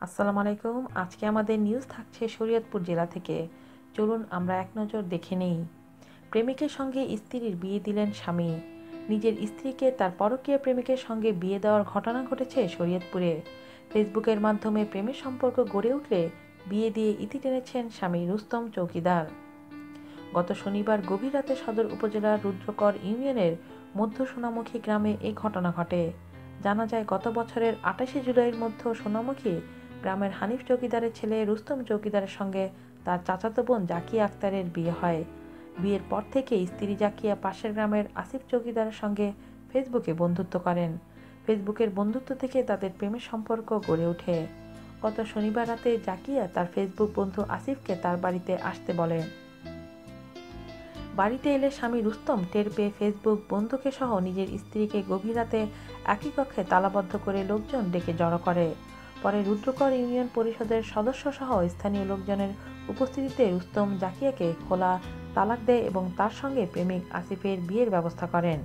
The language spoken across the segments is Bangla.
আসসালামু আলাইকুম। আজকে আমাদের নিউজ থাকছে শরীয়তপুর জেলা থেকে। চলুন আমরা এক নজর দেখে নেই। প্রেমিকের সঙ্গে স্ত্রীর বিয়ে দিলেন স্বামী। নিজের স্ত্রীকে তার পরকীয় প্রেমিকের সঙ্গে বিয়ে দেওয়ার ঘটনা ঘটেছে শরীয়তপুরে। ফেসবুকের মাধ্যমে প্রেমের সম্পর্ক গড়ে উঠলে বিয়ে দিয়ে ইতি টেনেছেন স্বামী রুস্তম চৌকিদার। গত শনিবার গভীর রাতে সদর উপজেলার রুদ্রকর ইউনিয়নের মধ্য সোনামুখী গ্রামে এই ঘটনা ঘটে। জানা যায়, গত বছরের আটাশে জুলাইয়ের মধ্যে সোনামুখী গ্রামের হানিফ চৌকিদারের ছেলে রুস্তম চৌকিদারের সঙ্গে তার চাচাতো বোন জাকিয়া আক্তারের বিয়ে হয়। বিয়ের পর থেকে স্ত্রী জাকিয়া পাশের গ্রামের আসিফ চৌকিদারের সঙ্গে ফেসবুকে বন্ধুত্ব করেন। ফেসবুকের বন্ধুত্ব থেকে তাদের প্রেমের সম্পর্ক গড়ে ওঠে। গত শনিবার রাতে জাকিয়া তার ফেসবুক বন্ধু আসিফকে তার বাড়িতে আসতে বলে। বাড়িতে এলে স্বামী রুস্তম টের পেয়ে ফেসবুক বন্ধুকে সহ নিজের স্ত্রীকে গভীর রাতে একই কক্ষে তালাবদ্ধ করে লোকজন ডেকে জড়ো করে। পরে রুদ্রকর ইউনিয়ন পরিষদের সদস্য সহ স্থানীয় লোকজনের উপস্থিতিতে রুস্তম জাকিয়াকে খোলা তালাক দেয় এবং তার সঙ্গে প্রেমিক আসিফের বিয়ের ব্যবস্থা করেন।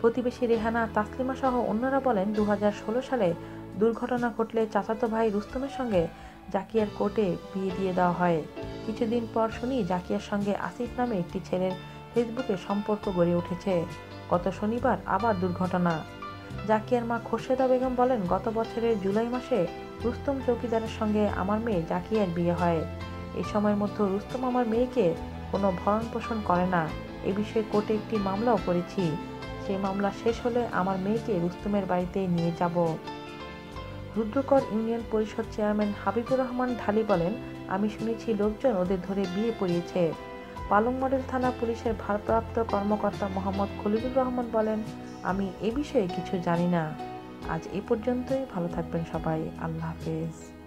প্রতিবেশী রেহানা তাসলিমা সহ অন্যরা বলেন দু হাজার ষোলো সালে দুর্ঘটনা ঘটলে চাচাতো ভাই রুস্তমের সঙ্গে জাকিয়ার কোর্টে বিয়ে দিয়ে দেওয়া হয়। কিছুদিন পর শুনি জাকিয়ার সঙ্গে আসিফ নামে একটি ছেলের ফেসবুকে সম্পর্ক গড়ে উঠেছে। গত শনিবার আবার দুর্ঘটনা। জাকিয়ার মা খোরশেদা বেগম বলেন, গত বছরের জুলাই মাসে রুস্তম চৌকিদারের সঙ্গে আমার মেয়ে জাকিয়ার বিয়ে হয়। এই সময়ের মধ্যে রুস্তম আমার মেয়েকে কোনো ভরণ পোষণ করে না। এ বিষয়ে কোর্টে একটি মামলাও করেছি। সেই মামলা শেষ হলে আমার মেয়েকে রুস্তমের বাড়িতে নিয়ে যাব। রুদ্রকর ইউনিয়ন পরিষদ চেয়ারম্যান হাবিবুর রহমান ঢালি বলেন, আমি শুনেছি লোকজন ওদের ধরে বিয়ে পড়িয়েছে পালং মডেল থানা পুলিশের ভারপ্রাপ্ত কর্মকর্তা মোহাম্মদ খলিলুর রহমান বলেন, আমি এ বিষয়ে কিছু জানি না। আজ এ পর্যন্তই। ভালো থাকবেন সবাই। আল্লাহ হাফেজ।